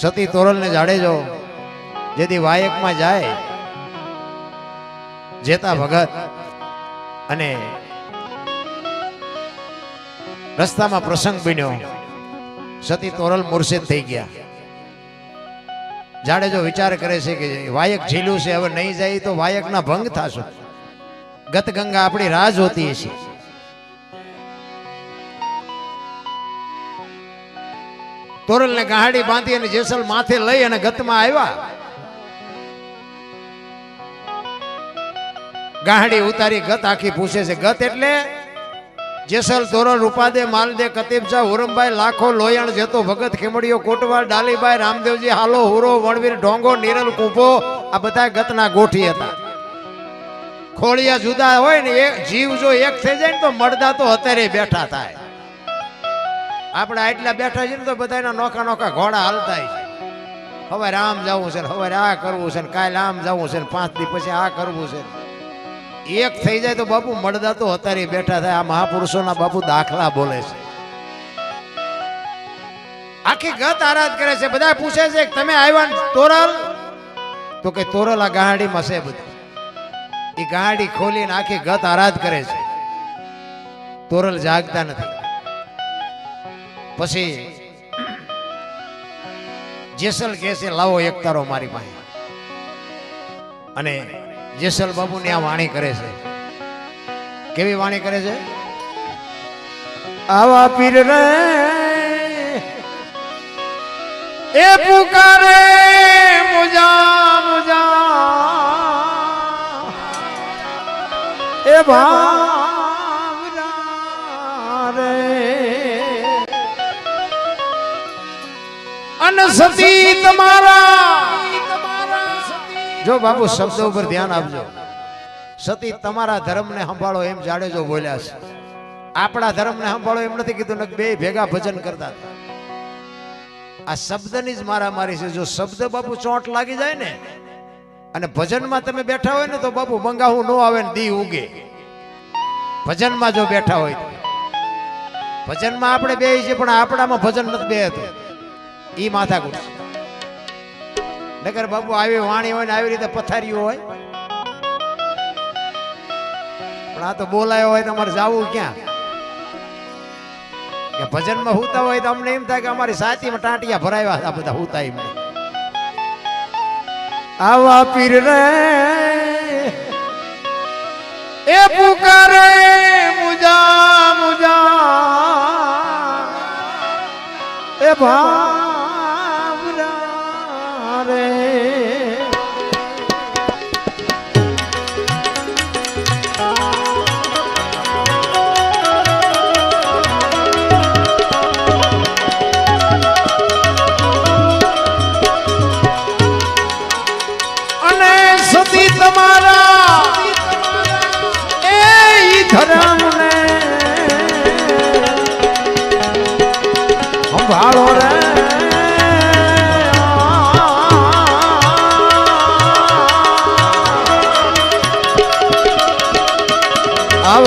સતી તોરલને જાડેજો જેથી વાયકમાં જાય, જેતા ભગત, અને રસ્તામાં પ્રસંગ બન્યો, સતી તોરલ મુર્શિદ થઈ ગયા. જાડેજો વિચાર કરે છે કે વાયક ઝીલું છે, હવે નહીં જાય તો વાયકના ભંગ થશે. ગત ગંગા આપણી રાહ જોતી છે તોરલને ગાડી બાંધી અને જેસલ માથે લઈ અને ગતમાં આવ્યા. ગાહાડી ઉતારી ગત આખી પૂછે છે. ગત એટલે જેસલ, તોરલ, રૂપાદે, માલદે, કતીબજા, હુરમભાઈ, લાખો, લોયણ જેતો ભગત, ખેમડીઓ કોટવાલ ડાલીભાઈ રામદેવજી, હાલો, હુરો, વણવીર, ઢોંગો, નિરલ, કુંભો, આ બધા ગતના ગોઠી હતા. ખોળિયા જુદા હોય ને એક જીવ જો એક થઈ જાય ને તો મળદા તો અત્યારે બેઠા થાય. આપણે આટલા બેઠા છીએ ને તો બધાના નોખા નોખા ઘોડા હાલતા છે. હવે આમ જવું છે હવે આ કરવું છે ને કાલે આમ જવું છે ને પાંચ દી પછી આ કરવું છે એક થઈ જાય તો બાપુ મળદા તો અત્યારે બેઠા થાય, આ મહાપુરુષોના બાપુ દાખલા બોલે છે. આખી ગત આરાધ કરે છે, બધા પૂછે છે કે તમે આવ્યા તોરલ? તો કે તોરલ આ ગાહડીમાં છે બધું. એ ગાડી ખોલીને આખી ગત આરાધ કરે છે. તોરલ જાગતા નથી. પછી જેસલ છે, લાવો એક તારો મારી પાસે. અને જેસલ બાબુ ને આ વાણી કરે છે. કેવી વાણી કરે છે? આવા પીર રે, એ પુકારે મુજા મુજા. એ ભાવરા અન સતી તમારા. જો બાબુ શબ્દ ઉપર ધ્યાન આપજો. સતી તમારા ધર્મને સંભાળો એમ જાડેજો બોલ્યા છે. આપણા ધર્મને સંભાળો એમ નથી કીધું બે ભેગા ભજન કરતા. આ શબ્દની જ મારા મારી છે. જો શબ્દ બાપુ ચોંટ લાગી જાય ને અને ભજનમાં તમે બેઠા હોય ને તો બાપુ મંગાવું ન આવે ને દી ઉગે. ભજનમાં જો બેઠા હોય. ભજનમાં આપણે બે છીએ પણ આપણામાં ભજન નથી બે હતું ઈ માથા કુટ નગર બાપુ આવી વાણી હોય ને આવી રીતે પથારીઓ હોય. પણ આ તો બોલાયો હોય તમારે જવું ક્યાં? કે ભજનમાં હુતા હોય તો અમને એમ થાય કે અમારી સાચીમાં ટાંટિયા ભરાવ્યા હતા બધા હુતા એમ આવા પીર રે, એ પુકારે મુજા મુજા. એ ભાવરા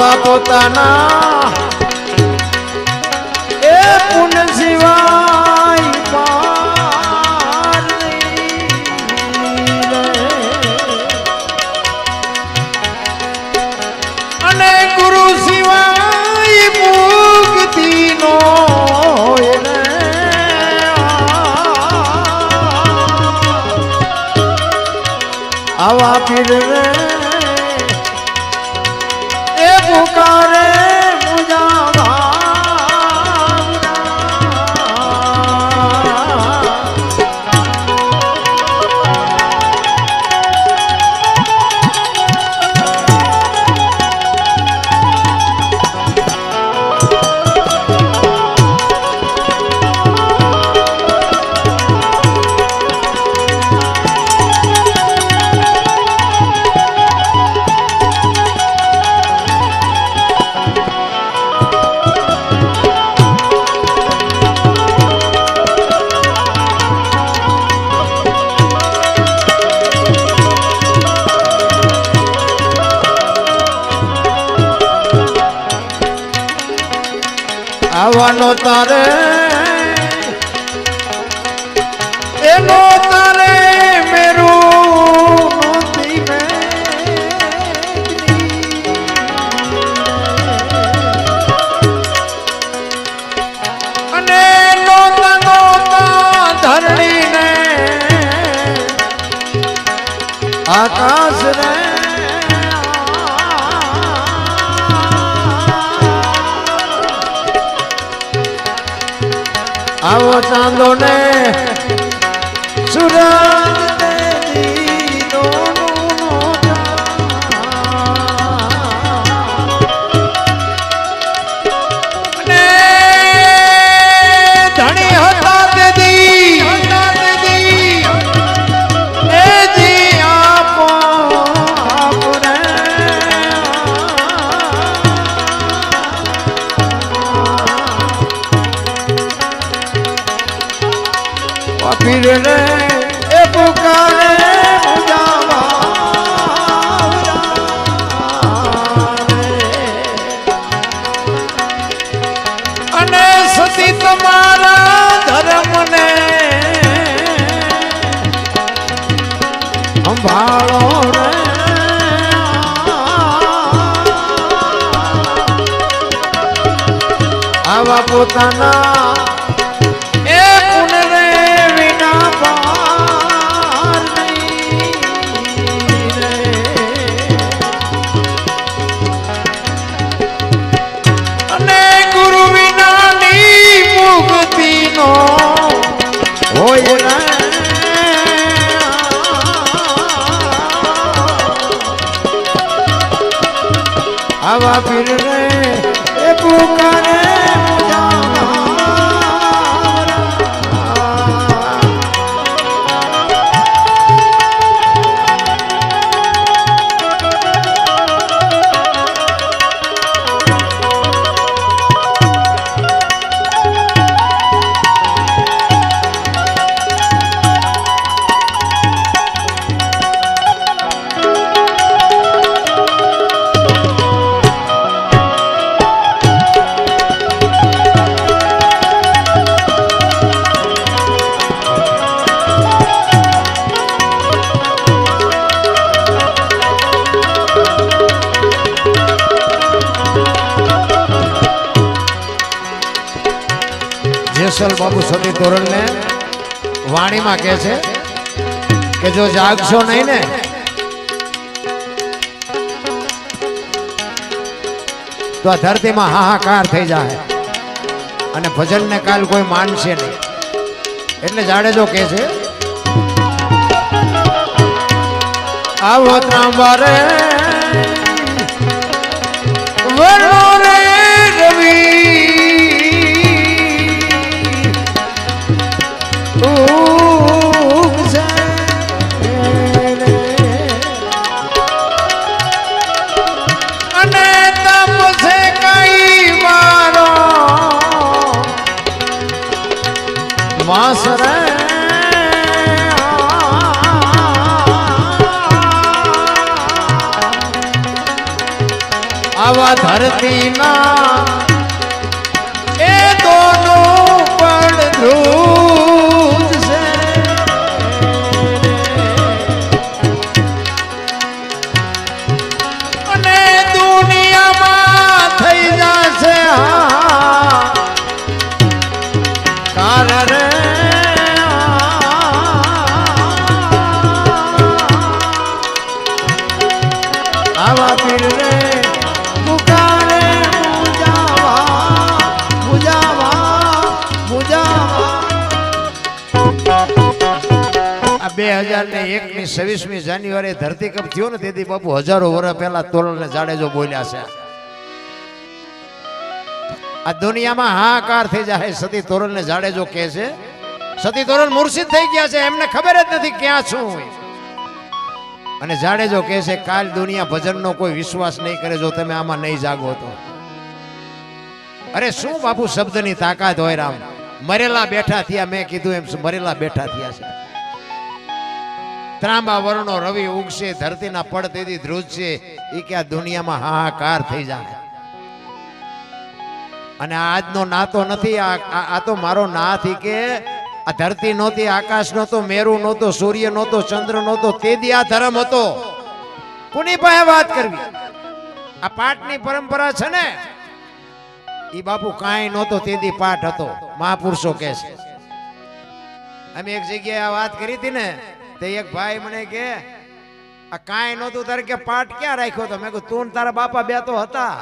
આવા પોતાના. એ પુન સિવાય અને ગુરુ સિવાય મુક્તિ નો આવા પીર કરવાનો તારે. એનો તારે મેરું અને નોતા ધરણીને. આકા એ ચાંદો ને સુરજ પીર એ પુકારે અને સતી તમારા ધર્મને સંભાળો આવા પોતાના આવા પીર જેસલ બાબુ સતી તોરણને વાણીમાં કહે છે કે જો જાગશો નહીં ને, તો આ ધરતીમાં હાહાકાર થઈ જાય અને ભજનને કાલ કોઈ માનશે નહીં. એટલે જાડેજો કહે છે, આવો વરનો રે આવા ધરતીના બે હજાર ને એક ની છવ્વીસમી જાન્યુઆરી ધરતીકપ થયો ને તેથી બાપુ હજારો વર્ષ પહેલા તોરલ ને જાડેજો બોલ્યા છે. આ દુનિયામાં હાહાકાર થઈ જાય, સતી તોરલ ને જાડેજો કહે છે. સતી તોરણ મુર્શિદ થઈ ગયા છે, એમને ખબર જ નથી ક્યાં છું. અને જાડેજો કહે છે, કાલ દુનિયા ભજનનો કોઈ વિશ્વાસ નહીં કરે જો તમે આમાં નહીં જાગો તો. અરે શું બાપુ શબ્દની તાકાત હોય રામ? મરેલા બેઠા થયા, મેં કીધું એમ, મરેલા બેઠા થયા છે. ત્રાંબા રવિ ઉગશે, ધરતીના પડ તેથી ધ્રુજશે એ કે આ દુનિયામાં હાહાકાર થઈ જાય. અને આજનો નાતો નથી, આ તો મારો નાથ કે આ ધરતી નહોતી, આકાશ નહોતો, મેરુ નહોતો, સૂર્ય નહોતો, ચંદ્ર નહોતો, તે આ ધર્મ હતો. કોની પાસે વાત કરવી? આ પાઠની પરંપરા છે ને? એ બાપુ કાંઈ નહોતો, તે દી પાઠ હતો. મહાપુરુષો કહે છે. અમે એક જગ્યાએ આ વાત કરી હતી ને તે એક ભાઈ મને કે, આ કાંઈ નહોતું તારે કે પાઠ ક્યાં રાખ્યો તો? મેં કહું તું તારા બાપા બે તો હતા.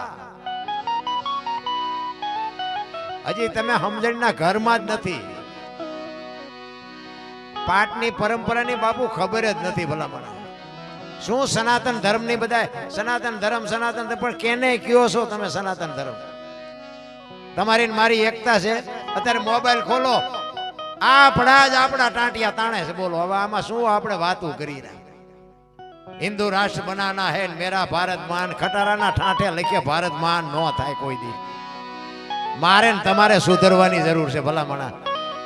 હજી તમે સમજણના ઘરમાં જ નથી. પાઠની પરંપરાની બાપુ ખબર જ નથી ભલા મને શું સનાતન ધર્મની બધા સનાતન ધર્મ, સનાતન પણ કેને કયો છો તમે સનાતન ધર્મ? તમારી મારી એકતા છે. અત્યારે મોબાઈલ ખોલો. આપણા જ આપણા ટાંટિયા તાણે છે. બોલો, હવે આમાં શું આપણે વાતું કરી રહ્યા? હિન્દુ રાષ્ટ્ર બનાના હે મેરા ભારત માન, ખટારાના ઠાઠે લખીએ ભારત માન, નો થાય કોઈ દી. મારે ને તમારે સુધરવાની જરૂર છે, ભલામણા.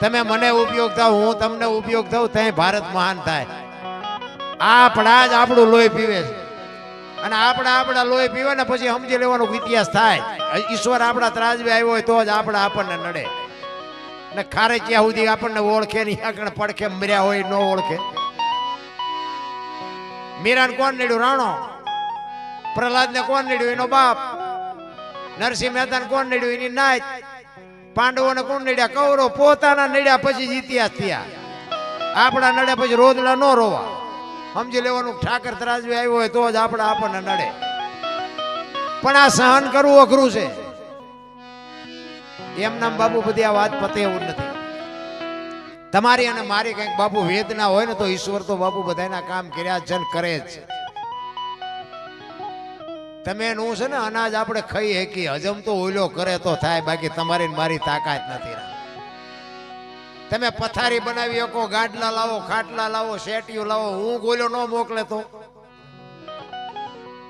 તમે મને ઉપયોગ થાવ, હું તમને ઉપયોગ થાવ ત્યાં ભારત મહાન થાય. આપણા જ આપણું લોહી પીવે છે. અને આપણા આપણા લોહી પીવે ને પછી સમજી લેવાનો ઇતિહાસ થાય. ઈશ્વર આપણા ત્રાજવે આવ્યો હોય તો જ આપણા આપણને નડે. ને ખારે ત્યાં સુધી આપણને ઓળખે નહીં, આગળ પડખે મર્યા હોય, ન ઓળખે. મીરાને કોણ નડ્યું? રાણો. પ્રહલાદને કોણ નડ્યું? એનો બાપ. નરસિંહ મહેતાને કોણ નડ્યું? એની નાત. પાંડવોને કોણ નડ્યા? કૌરવ પોતાના નડ્યા પછી જીત્યા થયા. આપણા નડે પછી રોદડા ન રોવા. સમજી લેવાનું, ઠાકર ત્રાજવી આવ્યો હોય તો જ આપણા આપણને નડે. પણ આ સહન કરવું અઘરું છે. એમ નામ બાબુ બધી આ વાત પતે એવું નથી. તમારી અને મારી કંઈક બાપુ વેદના હોય ને તો ઈશ્વર તો બાપુ બધાના કામ કર્યા જન કરે જ તમે એનું છે ને અનાજ આપણે ખાઈ શકીએ. હજમ તો ઓઈલો કરે તો થાય, બાકી તમારી મારી તાકાત નથી તમે પથારી બનાવી શકો, ગાડલા લાવો, ખાટલા લાવો, શેટીઓ લાવો, ઊંઘ ઓઈલો ન મોકલે તો.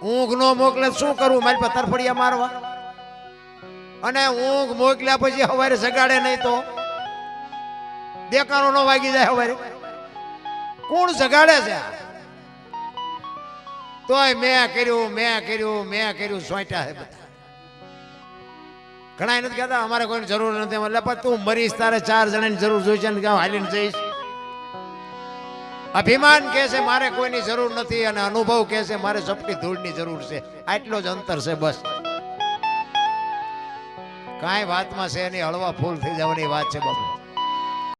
ઊંઘ ન મોકલે શું કરવું મારી પર તરફડિયા મારવા? અને ઊંઘ મોકલ્યા પછી સવારે સગાડે નહીં તો? દેકારો ન વાગી જાય સવારે કોણ સગાડે છે? તોય મેં કર્યું મેં કર્યું મેં કર્યું, સોંટ્યા છે બધા. ઘણા નથી કહેતા, અમારે કોઈની જરૂર નથી. એટલે પણ તું મરીશ, તારે ચાર જણાની જરૂર જોઈશે ને ક્યાં હાલીને જઈશ. અભિમાન કહે છે, મારે કોઈની જરૂર નથી અને અનુભવ કહે છે, મારે સપટી ધૂળની જરૂર છે. આટલો જ અંતર છે, બસ. કાંઈ વાતમાં છે એની હળવા ફૂલ થઈ જવાની વાત છે બાપુ.